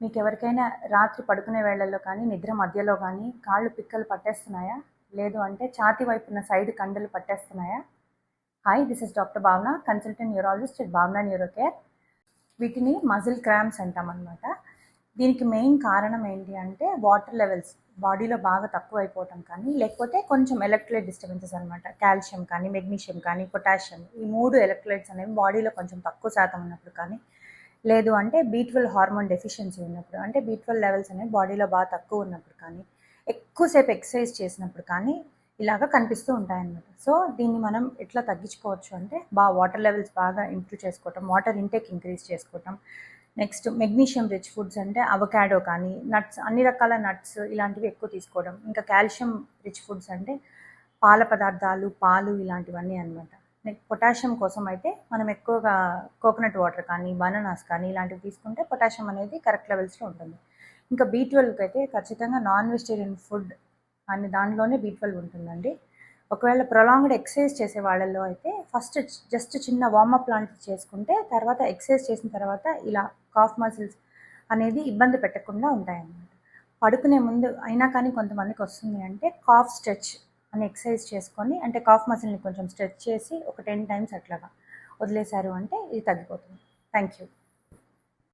మీకు ఎవరికైనా రాత్రి పడుకునే వేళల్లో కానీ నిద్ర మధ్యలో కానీ కాళ్ళు పిక్కలు పట్టేస్తున్నాయా? లేదు అంటే ఛాతి వైపున సైడ్ కండలు పట్టేస్తున్నాయా? Hi this is doctor Bhavana consultant neurologist at Bhavana neuro care వీటిని మజిల్ క్రామ్స్ అంటాం అనమాట దీనికి మెయిన్ కారణం ఏంటి అంటే వాటర్ లెవెల్స్. బాడీలో బాగా తక్కువ అయిపోవటం కానీ లేకపోతే కొంచెం ఎలక్ట్రోలైట్ డిస్టర్బెన్సెస్ అనమాట కాల్షియం కానీ మెగ్నీషియం కానీ పొటాషియం ఈ మూడు ఎలక్ట్రోలైట్స్ అనేవి బాడీలో కొంచెం తక్కువ శాతం ఉన్నప్పుడు కానీ లేదు అంటే బీట్వెల్ హార్మోన్ డెఫిషియన్సీ ఉన్నప్పుడు అంటే బీట్వెల్ లెవెల్స్ అనేవి బాడీలో బాగా తక్కువ ఉన్నప్పుడు కానీ ఎక్కువసేపు ఎక్సర్సైజ్ చేసినప్పుడు కానీ ఇలాగ కనిపిస్తూ ఉంటాయన్నమాట. సో దీన్ని మనం ఎట్లా తగ్గించుకోవచ్చు అంటే బాగా వాటర్ లెవెల్స్ బాగా ఇంప్రూవ్ చేసుకోవటం వాటర్ ఇంటేక్ ఇంక్రీజ్ చేసుకోవటం. నెక్స్ట్ మెగ్నీషియం రిచ్ ఫుడ్స్ అంటే అవకాడో కానీ నట్స్ అన్ని రకాల నట్స్ ఇలాంటివి ఎక్కువ తీసుకోవడం. ఇంకా కాల్షియం రిచ్ ఫుడ్స్ అంటే పాల పదార్థాలు పాలు ఇలాంటివన్నీ అనమాట పొటాషియం కోసం అయితే మనం ఎక్కువగా కోకోనట్ వాటర్ కానీ బనానాస్ కానీ ఇలాంటివి తీసుకుంటే పొటాషియం అనేది కరెక్ట్ లెవెల్స్లో ఉంటుంది. ఇంకా బీ ట్వెల్వ్కి అయితే ఖచ్చితంగా నాన్ వెజిటేరియన్ ఫుడ్ అని దానిలోనే బీ ట్వెల్వ్ ఉంటుందండి. ఒకవేళ ప్రొలాంగ్డ్ ఎక్సర్సైజ్ చేసే వాళ్ళల్లో అయితే ఫస్ట్ జస్ట్ చిన్న వార్మప్ లాంటివి చేసుకుంటే తర్వాత ఎక్సర్సైజ్ చేసిన తర్వాత ఇలా కాఫ్ మసిల్స్ అనేది ఇబ్బంది పెట్టకుండా ఉంటాయన్నమాట. పడుకునే ముందు అయినా కానీ కొంతమందికి వస్తుంది అంటే కాఫ్ స్ట్రెచ్ అని ఎక్సర్సైజ్ చేసుకొని అంటే కాఫ్ మసిల్ని కొంచెం స్ట్రెచ్ చేసి ఒక టెన్ టైమ్స్ అట్లాగా వదిలేశారు అంటే ఇది తగ్గిపోతుంది. Thank you